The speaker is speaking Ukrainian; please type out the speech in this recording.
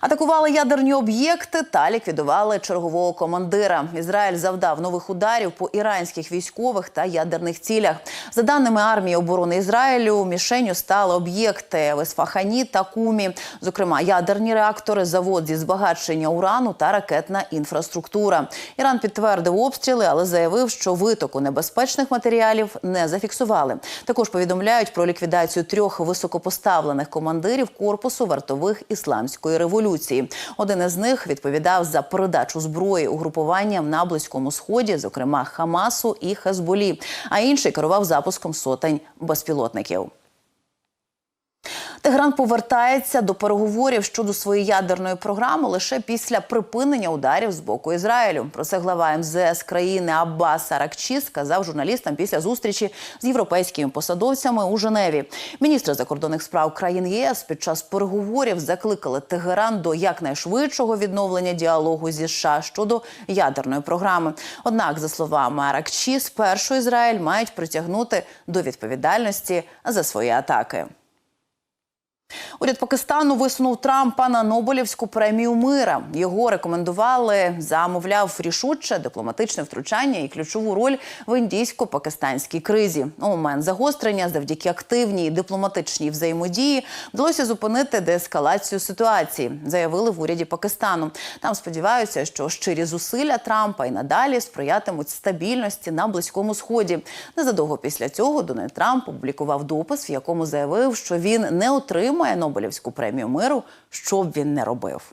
Атакували ядерні об'єкти та ліквідували чергового командира. Ізраїль завдав нових ударів по іранських військових та ядерних цілях. За даними армії оборони Ізраїлю, мішенню стали об'єкти в та Кумі, зокрема ядерні реактори, завод зі збагачення урану та ракетна інфраструктура. Іран підтвердив обстріли, але заявив, що витоку небезпечних матеріалів не зафіксували. Також повідомляють про ліквідацію трьох високопоставлених командирів корпусу вартових ісламської революції. Один із них відповідав за передачу зброї угрупуванням на близькому сході, зокрема Хамасу і Хезболі, а інший керував запуском сотень безпілотників. Тегран повертається до переговорів щодо своєї ядерної програми лише після припинення ударів з боку Ізраїлю. Про це глава МЗС країни Аббас Аракчі сказав журналістам після зустрічі з європейськими посадовцями у Женеві. Міністри закордонних справ країн ЄС під час переговорів закликали Тегеран до якнайшвидшого відновлення діалогу зі США щодо ядерної програми. Однак, за словами Аракчі, спершу Ізраїль мають притягнути до відповідальності за свої атаки. Уряд Пакистану висунув Трампа на Нобелівську премію мира. Його рекомендували за, мовляв, рішуче дипломатичне втручання і ключову роль в індійсько-пакистанській кризі. У момент загострення завдяки активній дипломатичній взаємодії вдалося зупинити деескалацію ситуації, заявили в уряді Пакистану. Там сподіваються, що щирі зусилля Трампа і надалі сприятимуть стабільності на близькому сході. Незадовго після цього Дональд Трамп опублікував допис, в якому заявив, що він не отримає Нобелівську премію миру, що б він не робив.